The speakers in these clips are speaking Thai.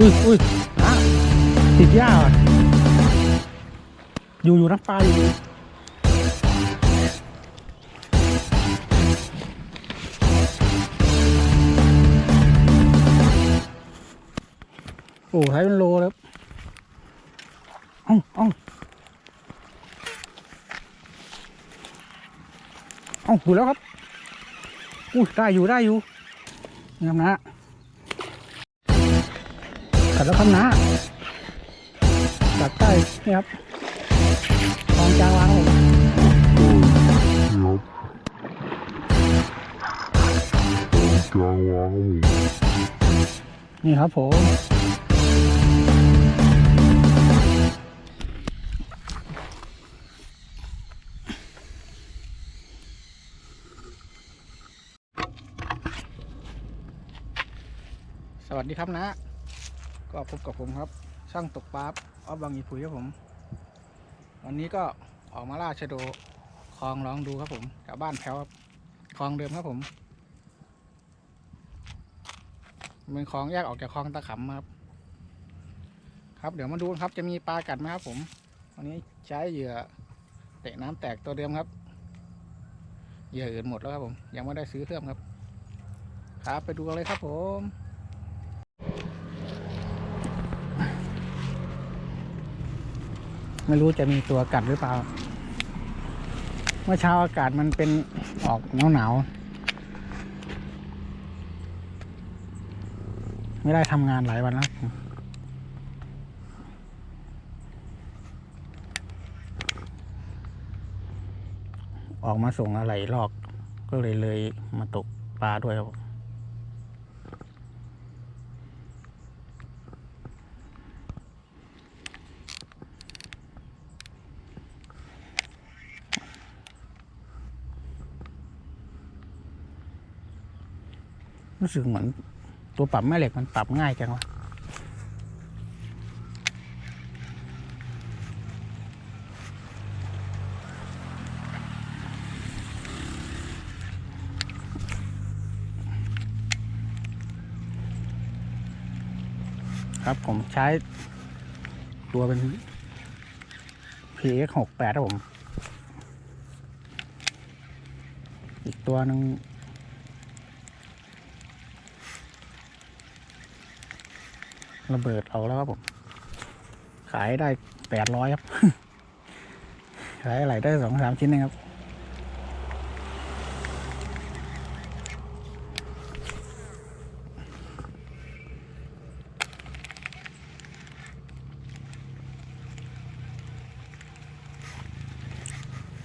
อุ้ยอุ้ยอะติดหญ้าว่ะ อยู่อยู่น้ำปลาอยู่โอ้ใช้เป็นโลแล้วอ้าเอ้าเอ้าอยู่แล้วครับ อุ้ยได้อยู่ได้อยู่นี่ครับนะ กัดแล้วครับนะกัดใต้นี่ครับลองจางวางครับผมกลางวางผมนี่ครับผมสวัสดีครับนะ ก็พบกับผมครับ ช่างตกปลาออฟบางยีผุยครับผม วันนี้ก็ออกมาล่าชะโดคลองลองดูครับผมจากบ้านแพ้วครับคลองเดิมครับผมเป็นคลองแยกออกจากคลองตะขำครับ ครับเดี๋ยวมาดูครับจะมีปลากัดไหมครับ ผมวันนี้ใช้เหยื่อเตะน้ำแตกตัวเดิมครับเหยื่ออื่นหมดแล้วครับผม ยังไม่ได้ซื้อเพิ่มครับ ครับไปดูกันเลยครับผม ไม่รู้จะมีตัวกัดหรือเปล่า เมื่อเช้าอากาศมันเป็นออกหนาวหนาวไม่ได้ทำงานหลายวันแล้วออกมาส่งอะไรลอก ก็เลยเลยมาตกปลาด้วยครับ รู้สึกเหมือนตัวปรับแม่เหล็กมันปรับง่ายจังวะครับผมใช้ตัวเป็น PX 6 8 ครับผม อีกตัวหนึ่ง ระเบิดเอาแล้วครับผม ขายได้แปดร้อยครับ ขายอะไรได้สองสามชิ้นเองครับ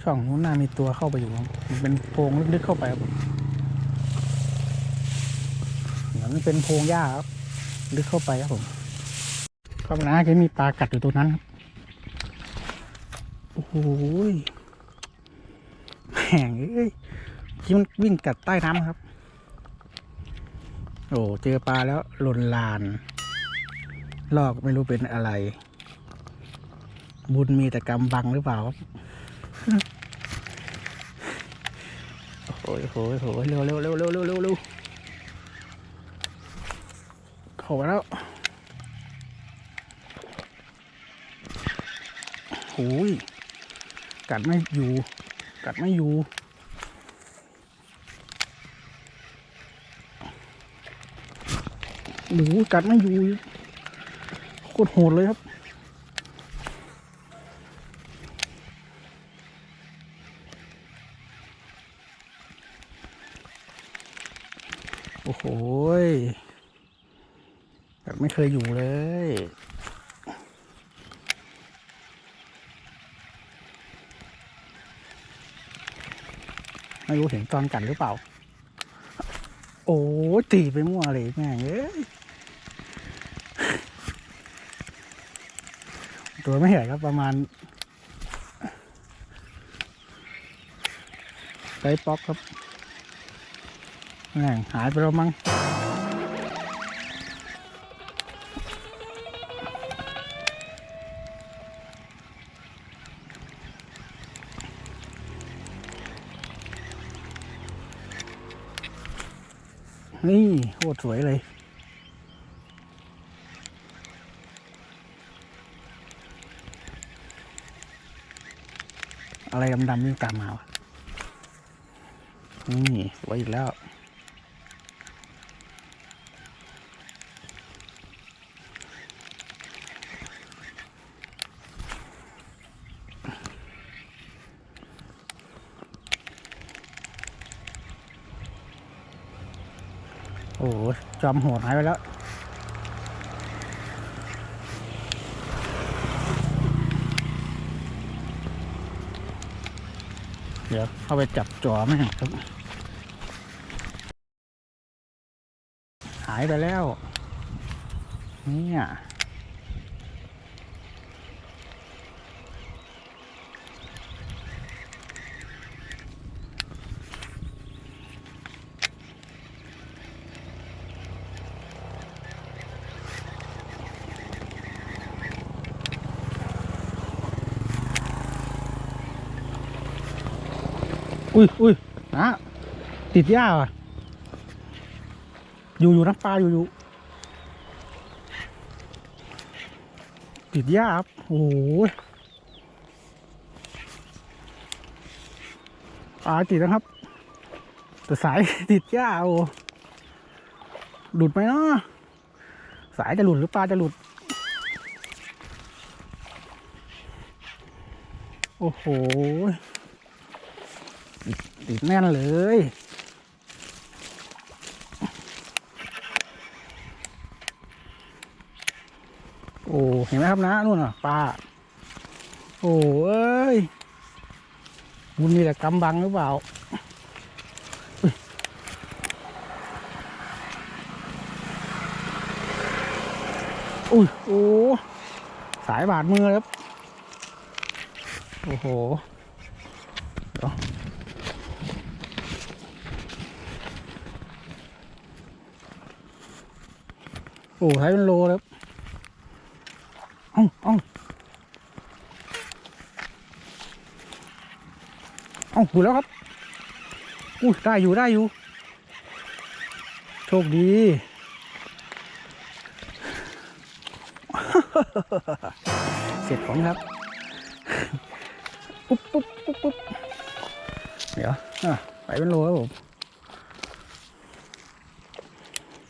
ช่องนู้นน่ามีตัวเข้าไปอยู่ครับมันเป็นโพรงลึกๆเข้าไปครับผมเหมือนเป็นโพรงหญ้าครับ ลึกเข้าไปครับผม ครับนะจะมีปลากัดอยู่ตรงนั้นครับโอ้โหยแหงเอ้ยที่มันวิ่งกัดใต้น้ำครับ โอ้เจอปลาแล้วหล่นลาน ลอกไม่รู้เป็นอะไร บุญมีแต่กำบังหรือเปล่าครับโอ้โหโอ้โหโอ้โหเร็วเร็วเร็วเร็วเร็วเร็วเร็วเข้ามาแล้ว โอ้ยกัดไม่อยู่ กัดไม่อยู่โอ้กัดไม่อยู่โคตรโหดเลยครับโอ้โหแบบไม่เคยอยู่เลย ไม่รู้เห็นตอนกันหรือเปล่า โอ้ตีไปมั่วเลยแม่งเอ้ยตัวไม่ใหญ่ครับประมาณไซป๊อกครับแม่งหายไปแล้วมั้ง วยเลยอะไรดำๆนี่ตามมาวะนี่ไว้อีกแล้ว โอ้โหจอมโหดหายไปแล้ว เดี๋ยวเข้าไปจับจอแม่งครับ หายไปแล้ว เนี่ย อุ้ยอุ้ยนะติดหญ้าว่ะ อยู่อยู่น้ำปลาอยู่อยู่ติดหญ้าครับโอ้โหปลาติดนะครับ แต่สายติดหญ้าโอ้หลุดไหมเนาะสายจะหลุดหรือปลาจะหลุด โอ้โห ติดแน่นเลยโอ้เห็นไหมครับนะนู่นน่ะปลาโอ้เอ้ยมันมีแต่กำบังหรือเปล่าอุ้ยโอ้สายบาดมือเลยครับ โอ้โหเดี๋ยว โอ้ใช้เป็นโลแล้วเอ้าเอ้าเอ้าอยู่แล้วครับอุ้ยได้อยู่ได้อยู่ โชคดีเสร็จของครับ ปุ๊บปุ๊บปุ๊บปุ๊บเดี๋ยวอะไปเป็นโลครับผม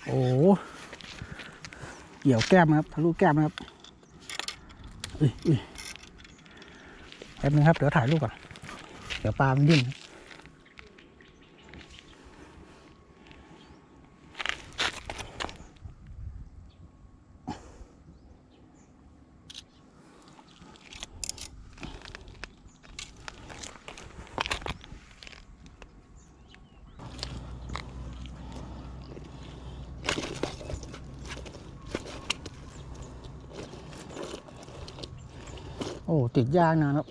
โอ้โห เกี่ยวแก้มนะครับทะลุแก้มนะครับอุ้ยอุ้ยแป๊บนึงครับเดี๋ยวถ่ายรูปก่อนเดี๋ยวปลามันดิ้น อ้ติดยากนะครับ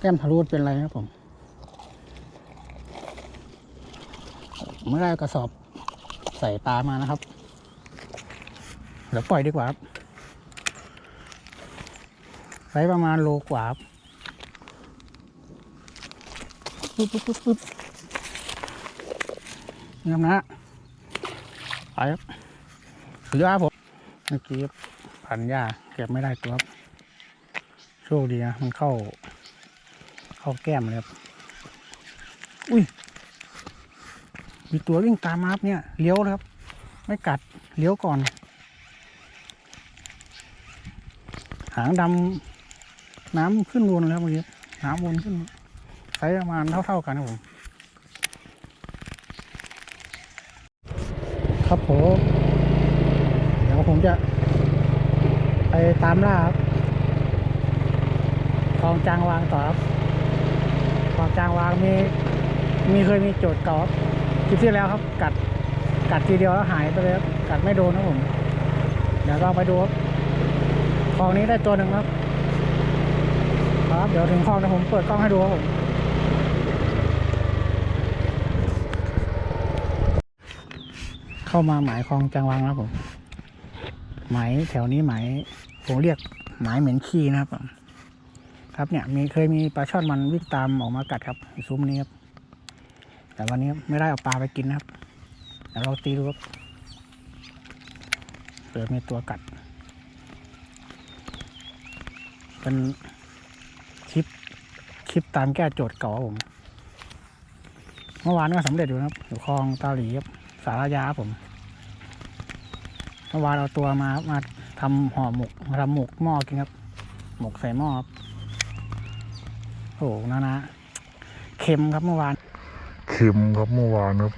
แก้มทะลุเป็นไรครับผมไม่ได้กระสอบใส่ปลามานะครับ เดี๋ยวปล่อยดีกว่าครับไซส์ประมาณโลกว่าครับปุ๊บปุ๊บปุ๊บปุ๊บนี่ครับนะไปครับสุดยอดครับผม เมื่อกี้พันหญ้าเก็บไม่ได้ตัวครับโชคดีนะมันเข้า เข้าแก้มเลยครับ อุ้ย มีตัววิ่งตามมาครับเนี่ยเลี้ยวเลยครับ ไม่กัดเลี้ยวก่อน หางดำน้ำขึ้นวนแล้วเมื่อกี้น้ำวนขึ้นไซส์ประมาณเท่า ๆ กันครับผมครับผม ผมจะ ไปตามล่าครับคลองจางวางต่อครับคลองจางวางมีมีเคยมีโจทย์เก่าครับคลิปที่แล้วครับ กัดกัดทีเดียวแล้วหายไปเลยครับกัดไม่โดนนะผม เดี๋ยวเราไปดูครับคลองนี้ได้ตัวหนึ่งครับครับเดี๋ยวถึงคลองนะผมเปิดกล้องให้ดูครับผมเข้ามาหมายคลองจางวางนะครับผม ไหมแถวนี้ไหมผมเรียกหมายเหม็นขี้นะครับ ครับเนี่ยมีเคยมีปลาช่อนมันวิ่งตามออกมากัดครับซุ้มนี้ครับแต่วันนี้ไม่ได้เอาปลาไปกินนะครับเดี๋ยวเราตีดูครับเผื่อมีตัวกัด เป็นคลิปคลิปตามแก้โจทย์เก่าผมเมื่อวานก็สำเร็จอยู่นะครับอยู่คลองตาหลีครับสารยาผม มื่อวานเอาตัวมามาทำห่อหมกมาทำหมกหม้อกินครับ หมกใส่หม้อครับโอ้โหนะนะเค็มครับเมื่อวาน เค็มครับเมื่อวานครับ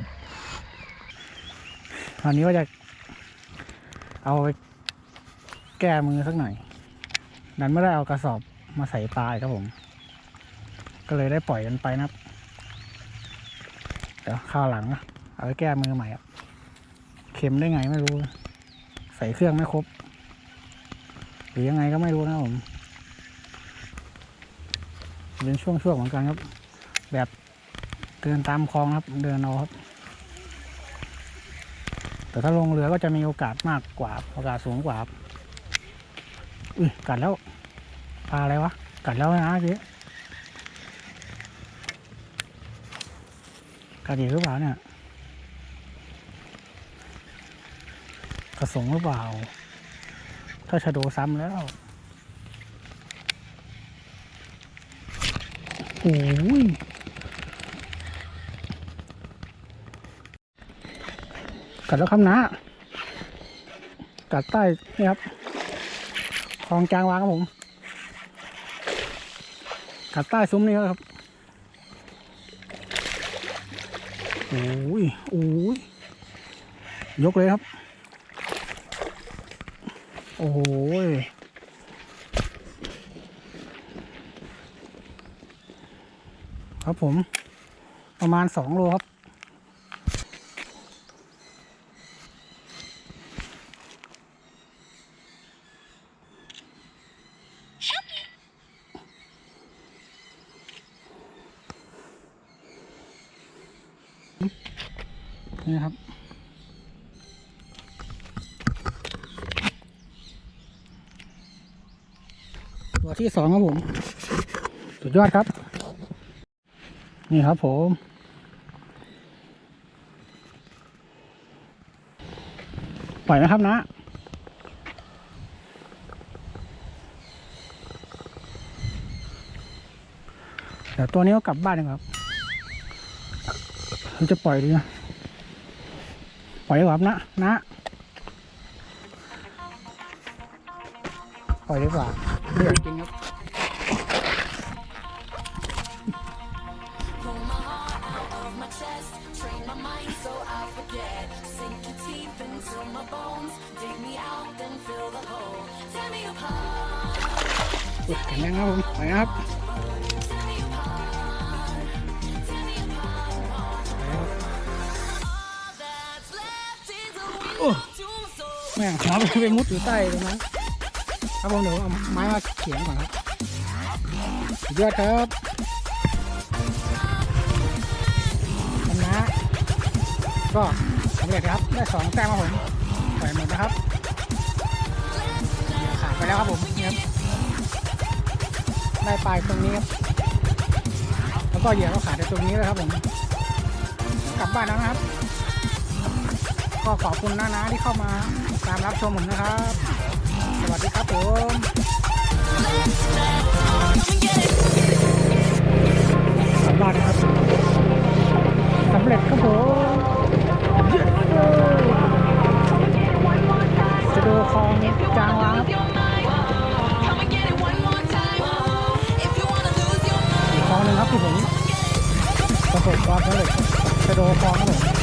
วันนี้ว่าจะ เอาไปแก้มือสักหน่อยดันไม่ได้เอากระสอบมาใส่ปลาอีกครับผม ก็เลยได้ปล่อยกันไปนะครับ เดี๋ยวข้าวหลังนะเอาไปแก้มือใหม่ครับ เค็มได้ไงไม่รู้ ใส่เครื่องไม่ครบ หรือยังไงก็ไม่รู้นะผมเป็นช่วงๆเหมือนกันครับ แบบเดินตามคลองครับ เดินเอาครับ แต่ถ้าลงเรือก็จะมีโอกาสมากกว่าโอกาสสูงกว่าครับอุ้ยกัดแล้วปลาอะไรวะ กัดแล้วนะเจ๊กัดอีกหรือเปล่าเนี่ย กระสงหรือเปล่า ถ้าชะโดซ้ำแล้ว โอ้ยกัดแล้วครับนะ กัดใต้นี่ครับคลองจางวางครับผม กัดใต้ซุ้มนี่ครับโอ้ยโอ้ยยกเลยครับ โอ้โหยครับผม ประมาณสองโลครับัวที่สองครับผม สุดยอดครับ นี่ครับผมปล่อยไหมครับนะ เดี๋ยวตัวนี้ก็กลับบ้านเองครับหรือจะปล่อยดีนะ ปล่อยดีกว่าครับนะ นะ ปล่อยดีกว่า ไม่อยากกินครับแข็งแรงครับผมไปครับโอ้แม่งครับไปมุดอยู่ใต้เลยนะ ครับผมเดี๋ยวเอาไม้มาเขียงก่อนครับสุดยอดครับชนะก็สำเร็จครับ ได้สองแต้มครับผมปล่อยหมดนะครับขาดไปแล้วครับผมนี่ครับได้ปลายตรงนี้ครับ แล้วก็เหยื่อก็ขาดในตรงนี้เลยครับผมกลับบ้านแล้วนะครับ ก็ขอบคุณนะนะที่เข้ามาตามรับชมผมนะครับ วัสดีครับผมสำเร็จครับสำเร็จครับผมจะดูคลองนี้จางล้างคลองหนึ่งครับที่ผมประสบความสำเร็จจะดูคลองครับผม